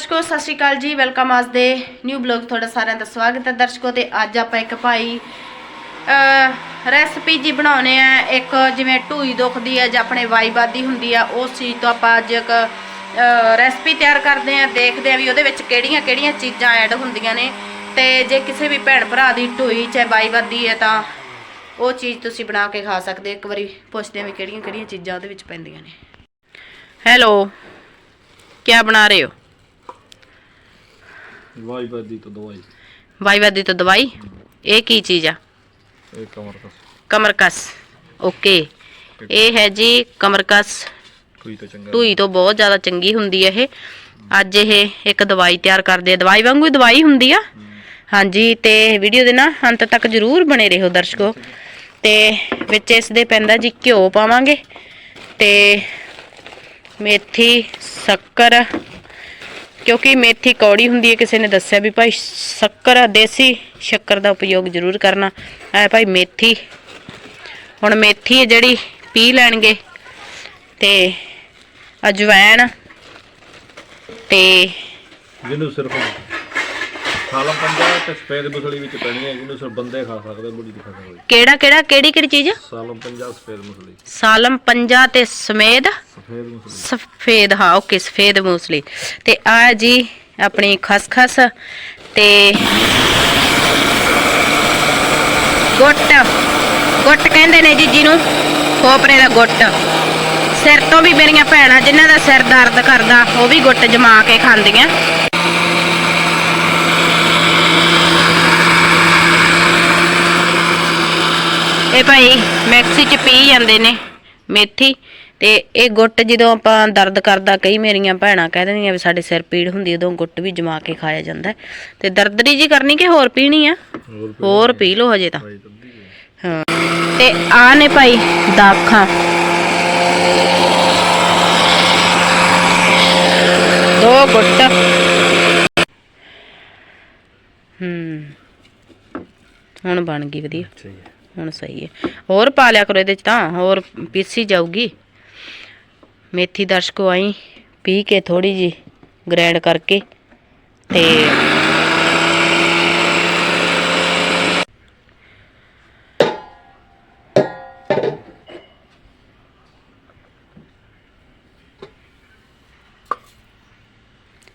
ਦਰਸ਼ਕੋ, ਸਤਿ ਸ਼੍ਰੀ ਅਕਾਲ ਜੀ। ਵੈਲਕਮ ਅੱਜ ਦੇ ਨਿਊ ਬਲੌਗ ਤੁਹਾਡਾ ਸਾਰਿਆਂ ਦਾ ਸਵਾਗਤ ਹੈ ਦਰਸ਼ਕੋ ਤੇ ਅੱਜ ਆਪਾਂ ਇੱਕ ਭਾਈ ਰੈਸਪੀ ਜੀ ਬਣਾਉਨੇ ਆ। ਇੱਕ ਜਿਵੇਂ ਢੂਈ ਦੁਖਦੀ ਹੈ ਜਾਂ ਆਪਣੇ ਵਾਈਬਾਦੀ ਹੁੰਦੀ ਆ, ਉਸ ਚੀਜ਼ ਤੋਂ ਆਪਾਂ ਅੱਜ ਇੱਕ ਰੈਸਪੀ ਤਿਆਰ ਕਰਦੇ ਆ। ਦੇਖਦੇ ਆ ਵੀ ਉਹਦੇ ਵਿੱਚ ਕਿਹੜੀਆਂ ਕਿਹੜੀਆਂ ਚੀਜ਼ਾਂ ਐਡ ਹੁੰਦੀਆਂ ਨੇ। ਤੇ ਜੇ ਕਿਸੇ ਵੀ ਭੈਣ ਭਰਾ ਦੀ ਢੂਈ ਚਾਹੇ ਵਾਈਬਾਦੀ ਹੈ ਤਾਂ ਉਹ ਚੀਜ਼ ਤੁਸੀਂ ਬਣਾ ਕੇ ਖਾ ਸਕਦੇ ਹੋ। ਇੱਕ ਵਾਰੀ ਪੁੱਛਦੇ ਆ ਵੀ ਕਿਹੜੀਆਂ ਕਿਹੜੀਆਂ ਚੀਜ਼ਾਂ ਉਹਦੇ ਵਿੱਚ ਪੈਂਦੀਆਂ ਨੇ। ਹੈਲੋ ਕੀ ਬਣਾ ਰਹੇ ਹੋ? ਵਾਈ ਵਾਦੀ ਤੋਂ ਦਵਾਈ। ਵਾਈਵਾਦੀ ਤੋਂ ਦਵਾਈ? ਇਹ ਕੀ ਚੀਜ਼ ਆ? ਇਹ ਕਮਰਕਸ ਓਕੇ। ਇਹ ਹੈ ਜੀ ਕਮਰਕਸ ਕੋਈ ਤਾਂ ਚੰਗਾ। ਢੂਈ ਤੋਂ ਬਹੁਤ ਜ਼ਿਆਦਾ ਚੰਗੀ ਹੁੰਦੀ ਹੈ ਇਹ। ਅੱਜ ਇਹ ਇੱਕ ਦਵਾਈ ਤਿਆਰ ਕਰਦੇ ਆ। ਦਵਾਈ ਵਾਂਗੂ ਹੀ ਦਵਾਈ ਹੁੰਦੀ ਆ। ਹਾਂਜੀ ਤੇ ਵੀਡੀਓ ਦੇ ਨਾ ਅੰਤ ਤੱਕ ਜਰੂਰ ਬਣੇ ਰਹੋ ਦਰਸ਼ਕੋ। ਤੇ ਵਿੱਚ ਇਸ ਦੇ ਪੈਂਦਾ ਜੀ ਘਿਓ ਪਾਵਾਂਗੇ। ਤੇ ਮੇਥੀ ਸ਼ੱਕਰ ਕਿਉਂਕਿ ਮੇਥੀ ਕੌੜੀ ਹੁੰਦੀ ਹੈ, ਕਿਸੇ ਨੇ ਦੱਸਿਆ ਵੀ ਭਾਈ ਸ਼ੱਕਰ ਦੇਸੀ ਸ਼ੱਕਰ ਦਾ ਉਪਯੋਗ ਜ਼ਰੂਰ ਕਰਨਾ। ਐ ਭਾਈ ਮੇਥੀ। ਹੁਣ ਮੇਥੀ ਹੈ ਜਿਹੜੀ ਪੀ ਲੈਣਗੇ ਤੇ ਅਜਵਾਇਣ ਤੇ ਜਿਹਨੂੰ ਸਿਰਫ ਖਾਲਮ ਪੰਜਾ ਤੇ ਸਫੇਦ ਮੁਸਲੀ ਵਿੱਚ ਪੈਣੀ ਹੈ ਜਿਹਨੂੰ ਸਿਰਫ ਬੰਦੇ ਖਾ ਸਕਦੇ ਬੁੜੀ ਨਹੀਂ ਖਾ ਸਕਦੇ। ਕਿਹੜਾ ਕਿਹੜਾ ਕਿਹੜੀ ਕਿਹੜੀ ਚੀਜ਼? ਸਾਲਮ ਪੰਜਾ ਸਫੇਦ ਮੁਸਲੀ। ਸਾਲਮ ਪੰਜਾ ਤੇ ਸਮੇਦ ਸਫੇਦ ਮੁਸਲੀ। ਸਫੇਦ ਹਾਂ ਓਕੇ ਸਫੇਦ ਮੂਸਲੀ। ਤੇ ਆ ਜੀ ਆਪਣੀ ਖਸਖਸ ਤੇ ਗੁੱਟ। ਗੁੱਟ ਕਹਿੰਦੇ ਨੇ ਜੀ ਜਿਹਨੂੰ ਖੋਪਰੇ ਦਾ ਗੁੱਟ। ਸਿਰ ਤੋਂ ਵੀ ਮੇਰੀਆਂ ਭੈਣਾਂ ਜਿਨ੍ਹਾਂ ਦਾ ਸਿਰ ਦਰਦ ਕਰਦਾ ਉਹ ਵੀ ਗੁੱਟ ਜਮਾ ਕੇ ਖਾਂਦੀਆਂ। ਇਹ ਭਾਈ ਮੈਕਸੀ ਚ ਪੀ ਜਾਂਦੇ ਨੇ ਮੇਥੀ ਤੇ ਇਹ ਗੁੱਟ ਜਦੋਂ ਆਪਾਂ ਦਰਦ ਕਰਦਾ ਕਈ ਮੇਰੀਆਂ ਭੈਣਾਂ ਕਹਿ ਦਿੰਦੀਆਂ ਵੀ ਸਾਡੇ ਸਿਰ ਪੀੜ ਹੁੰਦੀ ਉਦੋਂ ਗੁੱਟ ਵੀ ਜਮਾ ਕੇ ਖਾਇਆ ਜਾਂਦਾ। ਤੇ ਦਰਦਰੀ ਜੀ ਕਰਨੀ ਕਿ ਹੋਰ ਪੀਣੀ ਆ? ਹੋਰ ਪੀ ਲਓ। ਹਜੇ ਤਾਂ। ਹੈ। ਤੇ ਆ ਨੇ ਭਾਈ ਦਾਖਾਂ। ਦੋ ਗੁੱਟ। ਹੂੰ। ਹੁਣ ਬਣ ਗਈ ਵਧੀਆ। ਹੁਣ ਸਹੀ ਹੈ। ਹੋਰ ਪਾ ਲਿਆ ਕਰੋ ਇਹਦੇ ਚ ਤਾਂ ਹੋਰ ਪੀਸੀ ਜਾਊਗੀ। ਮੇਥੀ ਦਰਸ਼ਕੋ ਆਈ ਪੀ ਕੇ ਥੋੜੀ ਜੀ ਗ੍ਰਾਈਂਡ ਕਰਕੇ ਤੇ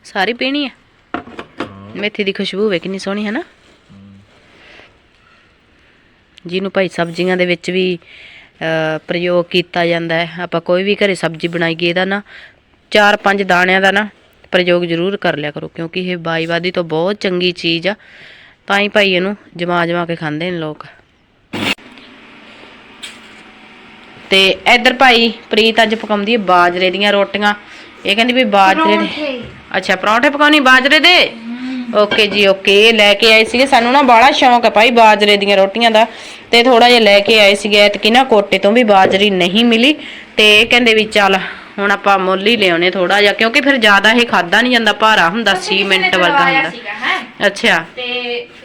ਸਾਰੀ ਪੀਣੀ ਹੈ? ਮੇਥੀ ਦੀ ਖੁਸ਼ਬੂ ਵੇ ਕਿੰਨੀ ਸੋਹਣੀ ਹੈ ਨਾ? ਜਿਹਨੂੰ ਭਾਈ ਸਬਜ਼ੀਆਂ ਦੇ ਵਿੱਚ ਵੀ ਪ੍ਰਯੋਗ ਕੀਤਾ ਜਾਂਦਾ ਹੈ। ਆਪਾਂ ਕੋਈ ਵੀ ਘਰੇ ਸਬਜ਼ੀ ਬਣਾਈਏ ਇਹਦਾ ਨਾ ਚਾਰ ਪੰਜ ਦਾਣਿਆਂ ਦਾ ਨਾ ਪ੍ਰਯੋਗ ਜ਼ਰੂਰ ਕਰ ਲਿਆ ਕਰੋ ਕਿਉਂਕਿ ਇਹ ਬਾਈਵਾਦੀ ਤੋਂ ਬਹੁਤ ਚੰਗੀ ਚੀਜ਼ ਆ। ਤਾਂ ਹੀ ਭਾਈ ਇਹਨੂੰ ਜਮਾ ਜਮਾ ਕੇ ਖਾਂਦੇ ਨੇ ਲੋਕ। ਤੇ ਇੱਧਰ ਭਾਈ ਪ੍ਰੀਤ ਅੱਜ ਪਕਾਉਂਦੀ ਹੈ ਬਾਜਰੇ ਦੀਆਂ ਰੋਟੀਆਂ। ਇਹ ਕਹਿੰਦੀ ਵੀ ਬਾਜਰੇ ਦੇ ਅੱਛਾ ਪਰੌਂਠੇ ਪਕਾਉਣੀ ਬਾਜਰੇ ਦੇ? ਓਕੇ ਜੀ ਓਕੇ। ਲੈ ਕੇ ਆਏ ਸੀਗੇ। ਸਾਨੂੰ ਨਾ ਬਾਹਲਾ ਸ਼ੌਂਕ ਹੈ ਭਾਈ ਬਾਜਰੇ ਦੀਆਂ ਰੋਟੀਆਂ ਦਾ। ਤੇ ਥੋੜਾ ਜਿਹਾ ਲੈ ਕੇ ਆਏ ਸੀਗੇ। ਐਤਕੀ ਨਾ ਕੋਟੇ ਤੋਂ ਵੀ ਬਾਜਰੀ ਨਹੀਂ ਮਿਲੀ। ਤੇ ਇਹ ਕਹਿੰਦੇ ਵੀ ਚੱਲ ਹੁਣ ਆਪਾਂ ਮੁੱਲ ਹੀ ਲਿਆਉਣੇ ਥੋੜਾ ਜਿਹਾ। ਕਿਉਂਕਿ ਫਿਰ ਜ਼ਿਆਦਾ ਇਹ ਖਾਦਾ ਨਹੀਂ ਜਾਂਦਾ ਭਾਰਾ ਹੁੰਦਾ ਸੀਮੈਂਟ ਵਰਗਾ ਹੁੰਦਾ। ਅੱਛਾ। ਤੇ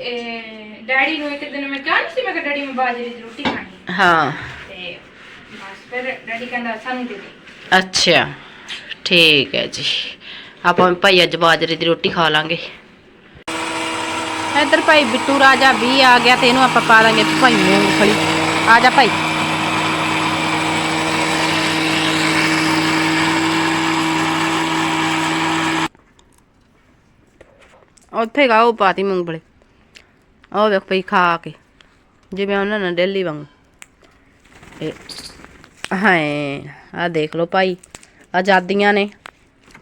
ਇਹ, ਡੈਡੀ ਨੂੰ ਇੱਕ ਦਿਨ ਮੈਂ ਕਿਹਾ ਨਹੀਂ ਸੀ ਮੈਂ ਕਿ ਡੈਡੀ ਮੈਂ ਬਾਜਰੇ ਦੀ ਰੋਟੀ ਖਾਣੀ ਹੈ। ਹਾਂ। ਤੇ ਬਸ ਫਿਰ ਡੈਡੀ ਕਹਿੰਦਾ ਸਾਨੂੰ ਦੇ ਦੇ। ਅੱਛਾ। ਠੀਕ ਹੈ ਜੀ। ਆਪਾਂ ਭਾਈ ਅੱਜ ਬਾਜਰੇ ਦੀ ਰੋਟੀ ਖਾ ਲਾਂਗੇ। ਇੱਧਰ ਭਾਈ ਬਿੱਟੂ ਰਾਜਾ ਵੀ ਆ ਗਿਆ ਤੇ ਇਹਨੂੰ ਆਪਾਂ ਪਾ ਦਾਂਗੇ ਭਾਈ ਮੂੰਗਫਲੀ ਆ ਜਾ ਭਾਈ। ਉੱਥੇ ਗਾ ਉਹ ਪਾਤੀ ਮੂੰਗਫਲੀ ਉਹ ਵੇਖ ਭਈ ਖਾ ਕੇ, ਜਿਵੇਂ ਉਹਨਾਂ ਨੇ ਡੇਲੀ ਵਾਂਗੂ। ਇਹ, ਹਾਏ ਆ ਦੇਖ ਲਓ ਭਾਈ ਆਜ਼ਾਦੀਆਂ ਨੇ,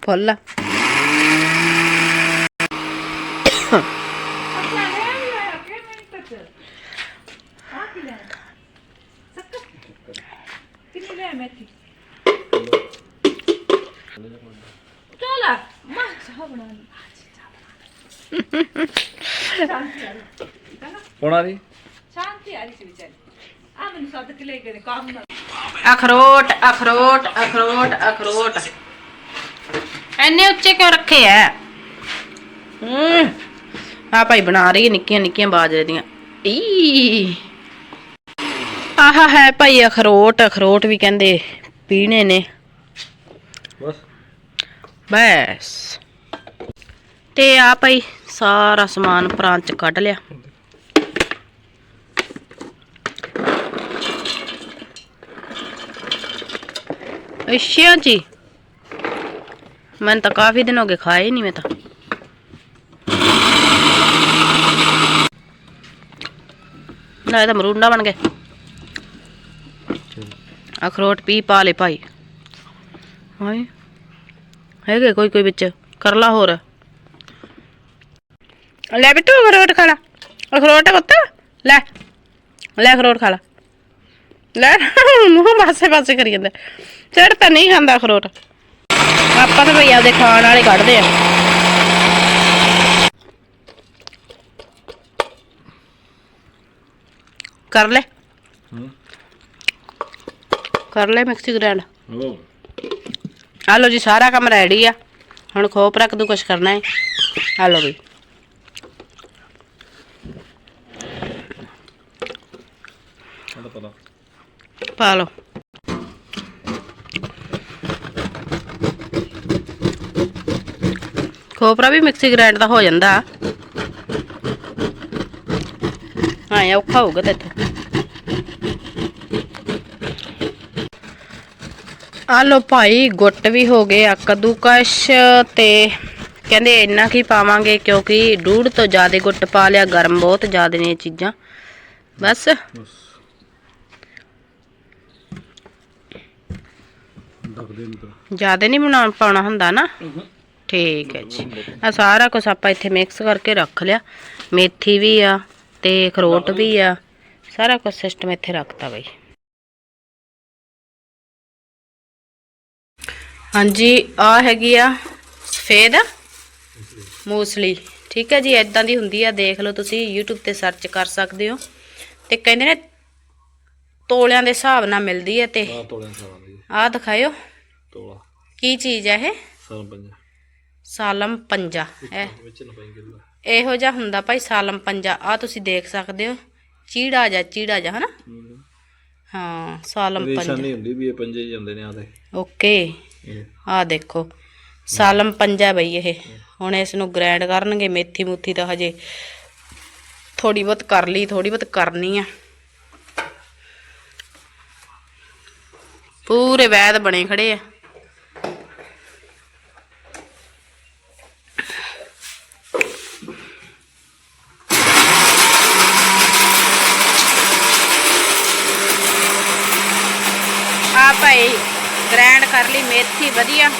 ਫੁੱਲ ਕਿੰਨੀ ਲੈ ਮੈਥੀ ਚਲ ਮਾ ਚਾਹ ਬਣਾ ਲਈ ਕੋਣਾ ਦੀ ਸ਼ਾਂਤੀ ਆ ਰਹੀ ਸੀ ਵਿਚਾਰੀ। ਆ ਮੈਨੂੰ ਸੱਦ ਕੇ ਲੈ ਗਏ ਕੰਮ ਨਾਲ ਅਖਰੋਟ ਅਖਰੋਟ ਅਖਰੋਟ ਅਖਰੋਟ। ਐਨੇ ਉੱਚੇ ਕਿਉਂ ਰੱਖੇ ਐ? ਹੂੰ। ਆ ਭਾਈ ਬਣਾ ਰਹੀ ਹੈ ਨਿੱਕੀਆਂ ਨਿੱਕੀਆਂ ਬਾਜਰੇ ਦੀਆਂ। ਈ ਆਹਾ ਹੈ ਭਾਈ ਅਖਰੋਟ ਅਖਰੋਟ ਵੀ ਕਹਿੰਦੇ ਪੀਣੇ ਨੇ। ਬਸ। ਬਸ ਤੇ ਆ ਭਾਈ ਸਾਰਾ ਸਮਾਨ ਪ੍ਰਾਂਤ ਚ ਕੱਢ ਲਿਆ ਅੱਛਾ ਜੀ ਮੈਂ ਤਾਂ ਕਾਫੀ ਦਿਨ ਹੋ ਗਏ ਖਾਏ ਹੀ ਨਹੀਂ ਮੈਂ ਤਾਂ ਨਾ ਇਹ ਤਾਂ ਮਰੂੰਡਾ ਬਣ ਗਏ ਅਖਰੋਟ ਪੀ ਪਾ ਲੈ ਭਾਈ ਹਾਏ ਹੈਗੇ ਕੋਈ ਕੋਈ ਵਿੱਚ। ਕਰ ਲਾ ਹੋਰ। ਲੈ ਬਿੱਟੂ ਅਖਰੋਟ ਖਾ ਲਾ। ਅਖਰੋਟ ਪੁੱਤ ਲੈ। ਲੈ ਅਖਰੋਟ ਖਾ ਲਾ। ਲੈ ਮੂੰਹ ਪਾਸੇ ਪਾਸੇ ਕਰੀ ਜਾਂਦਾ। ਚੜ ਤਾਂ ਨਹੀਂ ਖਾਂਦਾ ਅਖਰੋਟ। ਆਪਾਂ ਤਾਂ ਭਈ ਆਪਦੇ ਖਾਣ ਵਾਲੇ ਕੱਢਦੇ ਆ। ਕਰ ਲੈ। ਹੂੰ। ਕਰ ਲੈ ਮਿਕਸੀ ਗ੍ਰਾਈਂਡ ਹਲੋ ਆ ਲਓ ਜੀ ਸਾਰਾ ਕੰਮ ਰੈਡੀ ਆ। ਹੁਣ ਖੋਪ ਰੱਖ ਦੂ ਕੁਛ ਕਰਨਾ ਹੈ ਆ ਲਓ ਵੀ। ਪਾ ਲਓ। ਖੋਪਰਾ ਵੀ ਮਿਕਸੀ ਗ੍ਰਾਈਂਡ ਦਾ ਹੋ ਜਾਂਦਾ। ਹਾਂ ਔਖਾ ਹੋਊਗਾ ਤੇ ਆ ਲੋ ਭਾਈ ਗੁੱਟ ਵੀ ਹੋ ਗਏ ਆ ਕੱਦੂਕਸ਼ ਤੇ ਕਹਿੰਦੇ ਇੰਨਾ ਕੀ ਪਾਵਾਂਗੇ ਕਿਉਂਕਿ ਡੂੜ ਤੋਂ ਜ਼ਿਆਦਾ ਗੁੱਟ ਪਾ ਲਿਆ ਗਰਮ ਬਹੁਤ ਜ਼ਿਆਦਾ ਨੇ ਇਹ ਚੀਜ਼ਾਂ। ਬਸ। ਜ਼ਿਆਦਾ ਨਹੀਂ ਬਣਾਉਣ ਪਾਉਣਾ ਹੁੰਦਾ ਨਾ? ਠੀਕ ਹੈ ਜੀ। ਆ ਸਾਰਾ ਕੁਝ ਆਪਾਂ ਇੱਥੇ ਮਿਕਸ ਕਰਕੇ ਰੱਖ ਲਿਆ। ਮੇਥੀ ਵੀ ਆ ਤੇ ਅਖਰੋਟ ਵੀ ਆ। ਸਾਰਾ ਕੁਝ ਸਿਸਟਮ ਇੱਥੇ ਰੱਖਤਾ ਬਈ। ਹਾਂਜੀ ਆ ਹੈਗੀ ਆ ਸਫੇਦ ਮੂਸਲੀ। ਠੀਕ ਹੈ ਜੀ ਇਦਾਂ ਦੀ ਹੁੰਦੀ ਆ ਦੇਖ ਲਓ ਤੁਸੀਂ YouTube ਤੇ ਸਰਚ ਕਰ ਸਕਦੇ ਹੋ। ਤੇ ਕਹਿੰਦੇ ਨੇ ਤੋਲਿਆਂ ਦੇ ਹਿਸਾਬ ਨਾਲ ਮਿਲਦੀ ਹੈ ਤੇ ਆ ਦਿਖਾਇਓ। ਤੋਲਾ। ਕੀ ਚੀਜ਼ ਹੈ ਇਹ? ਸਾਲ ਪੰਜਾ ਸਾਲਮ ਪੰਜਾ ਗਿੱਲਾ ਇਹੋ ਜਿਹਾ ਹੁੰਦਾ ਭਾਈ ਸਾਲਮ ਪੰਜਾ ਆ ਤੁਸੀਂ ਦੇਖ ਸਕਦੇ ਹੋ। ਚੀੜਾ ਜਾ ਚੀੜਾ ਜਾ ਹਨਾ? ਹਾਂ। ਸਾਲਮ ਪੰਜਾ ਨਿਸ਼ਾਨੀ ਹੁੰਦੀ ਵੀ ਇਹ ਪੰਜੇ ਹੀ ਜਾਂਦੇ ਨੇ ਆ ਤੇ ਓਕੇ। ਆਹ ਦੇਖੋ, ਸਾਲਮ ਪੰਜਾ ਬਈ ਇਹ। ਹੁਣ ਇਸ ਨੂੰ ਗ੍ਰਾਈਂਡ ਕਰਨਗੇ, ਮੇਥੀ ਮੂਥੀ ਤਾਂ ਹਜੇ ਥੋੜੀ ਬਹੁਤ ਕਰ ਲਈ ਥੋੜੀ ਬਹੁਤ ਕਰਨੀ ਆ। ਪੂਰੇ ਵੈਦ ਬਣੇ ਖੜੇ ਆ ਭਾਈ ਗ੍ਰਾਈਂਡ ਕਰ ਵਧੀਆ।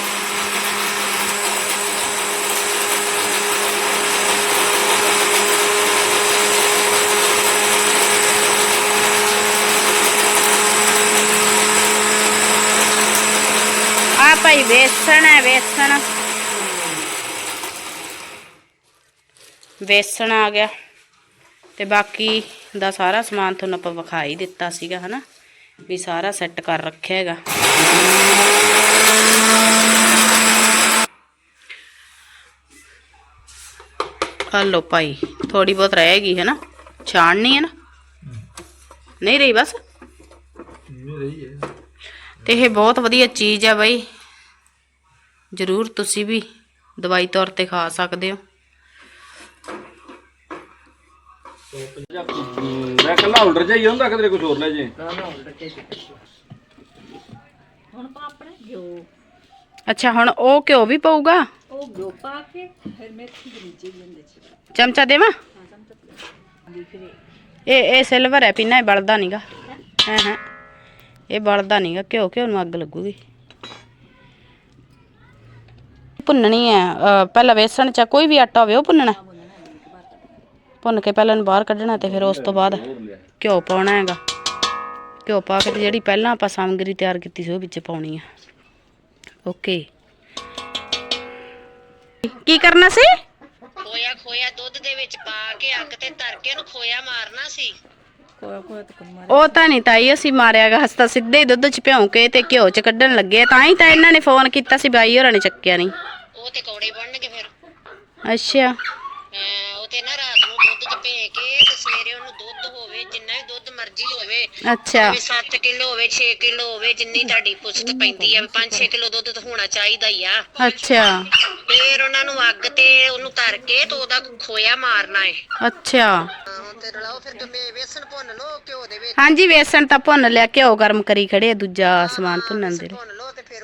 ਆ ਭਾਈ ਵੇਸਣ ਹੈ, ਵੇਸਣ। ਵੇਸਣ ਆ ਗਿਆ। ਤੇ ਬਾਕੀ ਦਾ ਸਾਰਾ ਸਮਾਨ ਤੁਹਾਨੂੰ ਆਪਾਂ ਵਿਖਾ ਹੀ ਦਿੱਤਾ ਸੀਗਾ, ਹਨਾ? ਵੀ ਸਾਰਾ ਸੈੱਟ ਕਰ ਰੱਖਿਆ ਹੈਗਾ। ਹਲੋ ਭਾਈ ਥੋੜੀ ਬਹੁਤ ਰਹੇਗੀ ਹੈ ਨਾ ਛਾਣਨੀ ਹੈ ਨਾ। ਨਹੀਂ ਰਹੀ ਬਸ? ਹੈ। ਤੇ ਇਹ ਬਹੁਤ ਵਧੀਆ ਚੀਜ਼ ਆ ਬਾਈ। ਜ਼ਰੂਰ ਤੁਸੀਂ ਵੀ ਦਵਾਈ ਤੌਰ ਤੇ ਖਾ ਸਕਦੇ ਹੋ। ਮੈਂ ਕੱਲਾ ਹੋਲਡਰ ਜਾਈ ਹੁੰਦਾ ਕਿਤੇ ਕੁਝ ਹੋਰ ਲੈ ਜੇ। ਅੱਛਾ ਹੁਣ ਉਹ ਘਿਓ ਵੀ ਪਊਗਾ? ਉਹ ਘਿਓ ਪਾ ਕੇ ਫਿਰ ਮੇਥੀ ਦੇ ਨੀਚੇ ਚਮਚਾ ਦੇਵਾਂ? ਇਹ ਇਹ ਸਿਲਵਰ ਹੈ ਪੀਨਾ ਇਹ ਬਲਦਾ ਨਹੀਂਗਾ ਹਾਂ? ਹਾਂ ਇਹ ਬਲਦਾ ਨਹੀਂਗਾ ਘਿਓ ਘਿਓ ਨੂੰ ਅੱਗ ਲੱਗੂਗੀ। ਭੁੰਨਣੀ ਹੈ ਪਹਿਲਾਂ ਵੇਸਣ ਚ ਕੋਈ ਵੀ ਆਟਾ ਹੋਵੇ ਉਹ ਭੁੰਨਣਾ ਭੁੰਨ ਕੇ ਪਹਿਲਾਂ ਬਾਹਰ ਕੱਢਣਾ ਤੇ ਫਿਰ ਉਸ ਤੋਂ ਬਾਅਦ ਘਿਓ ਪਾਉਣਾ ਹੈਗਾ। ਘਿਓ ਪਾ ਕੇ ਤੇ ਜਿਹੜੀ ਪਹਿਲਾਂ ਆਪਾਂ ਸਾਮਗਰੀ ਤਿਆਰ ਕੀਤੀ ਸੀ ਉਹ ਵਿੱਚ ਪਾਉਣੀ ਆ। ਓਕੇ ਕੀ ਕਰਨਾ ਸੀ? ਖੋਇਆ ਖੋਇਆ ਦੁੱਧ ਦੇ ਵਿੱਚ ਪਾ ਕੇ ਅੱਗ ਤੇ ਧਰ ਕੇ ਉਹਨੂੰ ਖੋਇਆ ਮਾਰਨਾ ਸੀ। ਉਹ ਤਾਂ ਨਹੀਂ ਤਾਈ ਅਸੀਂ ਮਾਰਿਆਗਾ ਹਸਤਾ ਸਿੱਧੇ ਹੀ ਦੁੱਧ ਚ ਭਿਉਂ ਕੇ ਤੇ ਘਿਓ ਚ ਕੱਢਣ ਲੱਗੇ ਤਾਂ ਹੀ ਤਾਂ ਇਹਨਾਂ ਨੇ ਫੋਨ ਕੀਤਾ ਸੀ ਬਾਈ ਹੋਰਾਂ ਨੇ ਚੱਕਿਆ ਨਹੀਂ। ਉਹ ਤੇ ਕੌੜੇ ਬਣਨਗੇ ਫਿਰ। ਅੱਛਾ। ਤੇ ਨਾ ਰਾਤ ਨੂੰ ਦੁੱਧ ਚ ਭੇ ਕੇ ਤੇ ਸਵੇਰੇ ਉਹਨੂੰ ਦੁੱਧ ਹੋਵੇ ਜਿੰਨਾ ਵੀ ਦੁੱਧ ਮਰਜ਼ੀ ਹੋਵੇ ਅੱਛਾ। ਭਾਵੇਂ 7 ਕਿਲੋ ਹੋਵੇ 6 ਕਿਲੋ ਹੋਵੇ ਜਿੰਨੀ ਤੁਹਾਡੀ ਪੁਸਤ ਪੈਂਦੀ ਆ 5-6 ਕਿਲੋ ਦੁੱਧ ਤਾਂ ਹੋਣਾ ਚਾਹੀਦਾ ਹੀ ਆ। ਅੱਛਾ। ਫੇਰ ਉਹਨਾਂ ਨੂੰ ਅੱਗ ਤੇ ਉਹਨੂੰ ਧਰ ਕੇ ਤੇ ਉਹਦਾ ਖੋਇਆ ਮਾਰਨਾ ਏ। ਅੱਛਾ। ਹੁਣ ਤੇ ਰਲਾਓ ਫਿਰ ਗਮੇ ਵੇਸਣ ਭੁੰਨ ਲਓ ਘਿਓ ਦੇ ਵਿੱਚ। ਹਾਂਜੀ ਵੇਸਣ ਤਾਂ ਭੁੰਨ ਲਿਆ ਘਿਓ ਗਰਮ ਕਰੀ ਖੜੇ ਆ, ਦੂਜਾ ਸਮਾਨ ਭੁੰਨਣ ਦੇ ਲਈ। ਭੁੰਨ ਲਓ ਤੇ ਉਹ ਫਿਰ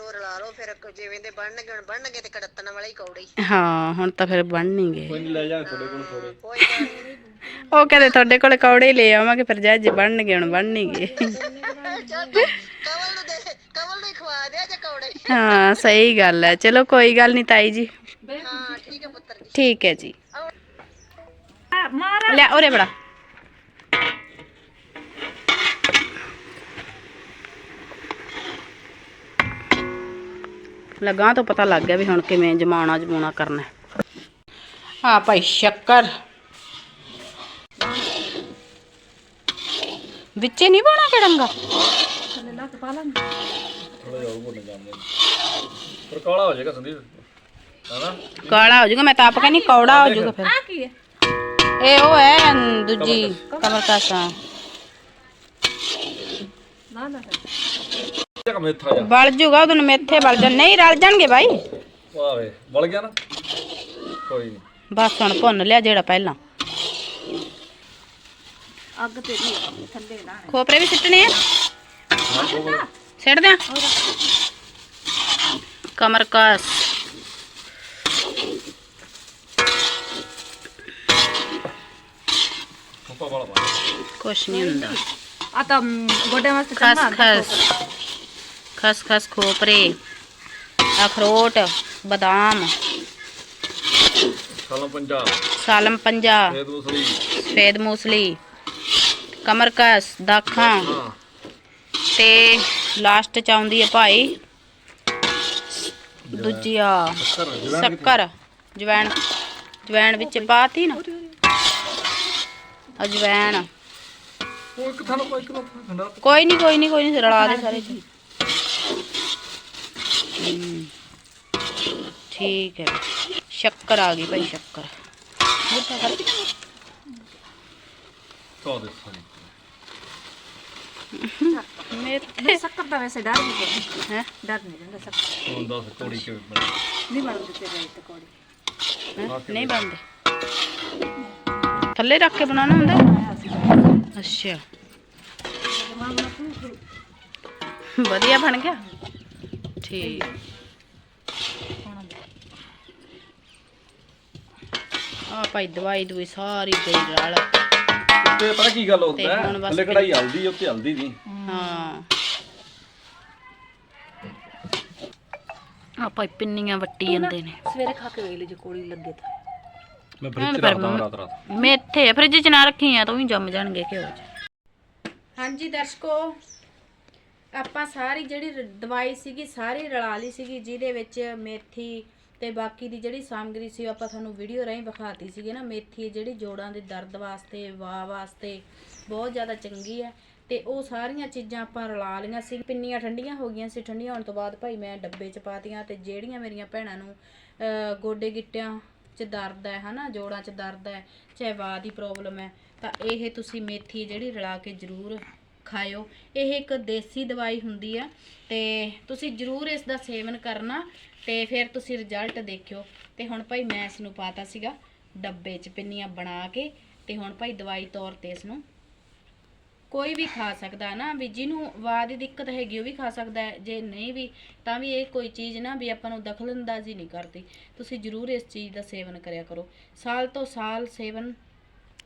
ਜਿਵੇਂ ਦੇ ਬਣਨਗੇ ਹੁਣ ਬਣਨਗੇ ਤੇ ਕੜਤਣ ਵਾਲਾ ਹੀ ਕੌੜੀ ਹਾਂ। ਹੁਣ ਤਾਂ ਫਿਰ ਬਣ ਨਹੀਂ ਗਏ। ਕੋਈ ਨਹੀਂ ਲੈ ਜਾ ਤੁਹਾਡੇ ਕੋਲ ਥੋੜੇ ਕੋਈ ਗੱਲ ਨੀ। ਉਹ ਕਹਿੰਦੇ ਤੁਹਾਡੇ ਕੋਲ ਕੌੜੇ ਹੀ ਲੈ ਆਵਾਂਗੇ ਫਿਰ ਜਾ ਜੇ ਬਣਨਗੇ ਹੁਣ ਬਣ ਨਹੀਂ ਗਏ। ਚੱਲ ਕਵਲ ਨੂੰ ਦੇ ਕਵਲ ਨੂੰ ਹੀ ਖਵਾ ਦੇ ਜੇ ਕੌੜੇ। ਹਾਂ ਸਹੀ ਗੱਲ ਹੈ। ਚਲੋ ਕੋਈ ਗੱਲ ਨਹੀਂ ਤਾਈ ਜੀ। ਹਾਂ ਠੀਕ ਹੈ ਪੁੱਤਰ ਜੀ। ਠੀਕ ਹੈ ਜੀ। ਲੈ ਉਰੇ ਬੜਾ ਲਗਾ ਤੋਂ ਪਤਾ ਲੱਗ ਗਿਆ ਵੀ ਹੁਣ ਕਿਵੇਂ ਜਮਾਉਣਾ ਜਮਾਉਣਾ ਕਰਨਾ। ਹਾਂ। ਭਾਈ ਸ਼ੱਕਰ। ਵਿੱਚੇ ਨਹੀਂ ਪਾਉਣਾ ਕਿੜੰਗਾ ਥੋੜਾ ਜਿਹਾ ਹੋਰ ਭੁੰਨ ਜਾਂਦੇ ਪਰ ਕਾਲਾ ਹੋ ਜਾਏਗਾ ਸੰਦੀਪ ਹਨਾ? ਕਾਲਾ ਹੋ ਜਾਊਗਾ ਮੈਂ ਤਾਂ ਆਪ ਕਹਿੰਦੀ ਕੌੜਾ ਹੋ ਜਾਊਗਾ ਫਿਰ। ਆ ਕੀ ਹੈ? ਇਹ ਉਹ ਹੈ ਦੂਜੀ ਕਮਰ ਕਾਸਾ ਨਾ ਨਾ ਜਗ ਮੇਥਾ ਜਾ। ਬਲ ਜੂਗਾ ਉਹਨੂੰ ਮੇਥੇ ਬਲ ਜਾ। ਨਹੀਂ ਰਲ ਜਾਣਗੇ ਭਾਈ ਵਾਹ ਵੇ ਵਲ ਗਿਆ ਨਾ? ਕੋਈ ਨਹੀਂ ਬਸ ਹੁਣ ਭੁੰਨ ਲਿਆ ਜਿਹੜਾ ਪਹਿਲਾਂ। ਅੱਗ ਤੇ ਵੀ ਥੱਲੇ ਨਾ ਖੋਪਰੇ ਵੀ ਸਿੱਟਣੇ ਆ? ਹਾਂ ਉਹ ਸਿੱਟ ਦਿਆਂ ਕਮਰ ਕਾਸ ਫੁੱਪਾ ਵਾਲਾ ਪਾ ਕੁਛ ਨਹੀਂ ਹੁੰਦਾ। ਆ ਤਾਂ ਮ, ਗੋਡੇ ਵਾਸਤੇ ਖਸ ਚੰਗਾ ਖਸ ਖਸ ਖਸ ਖੋਪਰੇ ਅਖਰੋਟ ਬਦਾਮ। ਸਾਲਮ ਪੰਜਾਬ। ਸਾਲਮ ਪੰਜਾ ਇਹ ਦੂਸਰੀ ਸਫੇਦ ਮੂਸਲੀ। ਕਮਰ ਕਾਸ ਦਾਖਾਂ। ਤੇ ਲਾਸਟ ਚ ਆਉਂਦੀ ਹੈ ਭਾਈ ਦੂਜੀ ਆ ਸ਼ੱਕਰ। ਜਵੈਣ ਜਵੈਣ ਵਿੱਚ ਪਾਤੀ ਨਾ। ਅਜਵੈਣ ਕੋਈ ਨਹੀਂ ਕੋਈ ਨਹੀਂ ਕੋਈ ਨਹੀਂ ਰਲਾ ਦੇ ਸਾਰੇ ਜੀ। ਹਮ, ਠੀਕ ਹੈ ਸ਼ੱਕਰ ਆ ਗਈ ਭਾਈ ਸ਼ੱਕਰ ਮਿੱਠਾ ਕਰ ਤੋਂ ਦੇ ਸਾਰੀ ਮੇਥੇ ਸ਼ੱਕਰ ਦਾ ਵੈਸੇ ਡਰ ਨਹੀਂ ਹੈ ਡਰ ਨਹੀਂ ਜਾਂਦਾ ਸ਼ੱਕਰ ਹੁਣ ਦੱਸ ਕੋੜੀ ਕਿਵੇਂ ਬਣੀ ਨਹੀਂ ਬਣਦੀ ਤੇਰੇ ਤੇ ਕੋੜੀ ਨਹੀਂ ਬਣਦੇ ਥੱਲੇ ਰੱਖ ਕੇ ਬਣਾਉਣਾ ਹੁੰਦਾ ਅੱਛਾ ਵਧੀਆ ਬਣ ਗਿਆ? ਠੀਕ। ਆ ਭਾਈ ਦਵਾਈ ਦਵਾਈ ਸਾਰੀ ਗਈ ਰਲ ਤੇ ਪਤਾ ਕੀ ਗੱਲ ਤੇ ਹੁੰਦਾ ਹੁਣ ਬਸ ਥੱਲੇ ਕੜਾਈ ਹਲਦੀ ਉੱਤੇ ਹਲਦੀ ਨਹੀਂ। ਹਾਂ। ਆ ਭਾਈ ਪਿੰਨੀਆਂ ਵੱਟੀ ਜਾਂਦੇ ਨੇ। ਸਵੇਰੇ ਖਾ ਕੇ ਵੇਖ ਲਈ ਜੇ ਕੋੜੀ ਲੱਗੇ ਤਾਂ। ਮੈਂ ਹਾਂ, ਫ੍ਰਿਜ ਪਰ ਰੱਖਦਾ ਰਾਤ ਰਾਤ ਮੇਥੇ ਫ੍ਰਿਜ 'ਚ ਨਾ ਰੱਖੀ ਆ ਤਾਂ ਵੀ ਜੰਮ ਜਾਣਗੇ ਘਿਓ 'ਚ। ਹਾਂਜੀ ਦਰਸ਼ਕੋ। ਆਪਾਂ ਸਾਰੀ ਜਿਹੜੀ ਰ- ਦਵਾਈ ਸੀਗੀ ਸਾਰੀ ਰਲਾ ਲਈ ਸੀਗੀ ਜਿਹਦੇ ਵਿੱਚ ਮੇਥੀ ਤੇ ਬਾਕੀ ਦੀ ਜਿਹੜੀ ਸਾਮਗਰੀ ਸੀ ਉਹ ਆਪਾਂ ਤੁਹਾਨੂੰ ਵੀਡੀਓ ਰਾਹੀਂ ਵਿਖਾਤੀ ਸੀਗੀ ਨਾ ਮੇਥੀ ਜਿਹੜੀ ਜੋੜਾਂ ਦੇ ਦਰਦ ਵਾਸਤੇ ਵਾਹ ਵਾਸਤੇ ਬਹੁਤ ਜ਼ਿਆਦਾ ਚੰਗੀ ਹੈ ਤੇ ਉਹ ਸਾਰੀਆਂ ਚੀਜ਼ਾਂ ਆਪਾਂ ਰਲਾ ਲਈਆਂ ਸੀ। ਪਿੰਨੀਆਂ ਠੰਡੀਆਂ ਹੋ ਗਈਆਂ ਸੀ ਠੰਡੀਆਂ ਹੋਣ ਤੋਂ ਬਾਅਦ ਭਾਈ ਮੈਂ ਡੱਬੇ 'ਚ ਪਾਤੀਆਂ ਤੇ ਜਿਹੜੀਆਂ ਮੇਰੀਆਂ ਭੈਣਾਂ ਨੂੰ ਅਹ, ਗੋਡੇ ਗਿੱਟਿਆਂ 'ਚ ਦਰਦ ਹੈ ਹਨਾ ਜੋੜਾਂ 'ਚ ਦਰਦ ਹੈ ਚਾਹੇ ਵਾਹ ਦੀ ਪ੍ਰੋਬਲਮ ਹੈ ਤਾਂ ਇਹ ਤੁਸੀਂ ਮੇਥੀ ਜਿਹੜੀ ਰਲਾ ਕੇ ਜ਼ਰੂਰ ਖਾਇਓ। ਇਹ ਇੱਕ ਦੇਸੀ ਦਵਾਈ ਹੁੰਦੀ ਆ ਤੇ ਤੁਸੀਂ ਜ਼ਰੂਰ ਇਸ ਦਾ ਸੇਵਨ ਕਰਨਾ ਤੇ ਫਿਰ ਤੁਸੀਂ ਰਿਜ਼ਲਟ ਦੇਖਿਓ। ਤੇ ਹੁਣ ਭਾਈ ਮੈਂ ਇਸ ਨੂੰ ਪਾਤਾ ਸੀਗਾ ਡੱਬੇ 'ਚ ਪਿੰਨੀਆਂ ਬਣਾ ਕੇ ਤੇ ਹੁਣ ਭਾਈ ਦਵਾਈ ਤੌਰ ਤੇ ਇਸ ਨੂੰ ਕੋਈ ਵੀ ਖਾ ਸਕਦਾ ਨਾ ਵੀ ਜਿਹਨੂੰ ਵਾਦ ਦੀ ਦਿੱਕਤ ਹੈਗੀ ਉਹ ਵੀ ਖਾ ਸਕਦਾ ਜੇ ਨਹੀਂ ਵੀ ਤਾਂ ਵੀ ਇਹ ਕੋਈ ਚੀਜ਼ ਨਾ ਵੀ ਆਪਾਂ ਨੂੰ ਦਖਲਅੰਦਾਜ਼ੀ ਨਹੀਂ ਕਰਦੀ। ਤੁਸੀਂ ਜ਼ਰੂਰ ਇਸ ਚੀਜ਼ ਦਾ ਸੇਵਨ ਕਰਿਆ ਕਰੋ। ਸਾਲ ਤੋਂ ਸਾਲ ਸੇਵਨ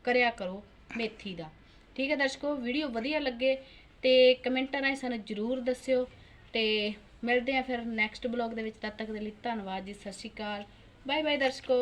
ਕਰਿਆ ਕਰੋ ਮੇਥੀ ਦਾ। ਠੀਕ ਹੈ ਦਰਸ਼ਕੋ ਵੀਡੀਓ ਵਧੀਆ ਲੱਗੇ ਤੇ ਕਮੈਂਟਾਂ ਰਾਹੀਂ ਸਾਨੂੰ ਜ਼ਰੂਰ ਦੱਸਿਓ ਤੇ ਮਿਲਦੇ ਆ ਫਿਰ ਨੈਕਸਟ ਬਲੌਗ ਦੇ ਵਿੱਚ, ਤਦ ਤੱਕ ਦੇ ਲਈ ਧੰਨਵਾਦ ਜੀ, ਸਤਿ ਸ਼੍ਰੀ ਅਕਾਲ ਬਾਏ ਬਾਏ ਦਰਸ਼ਕੋ।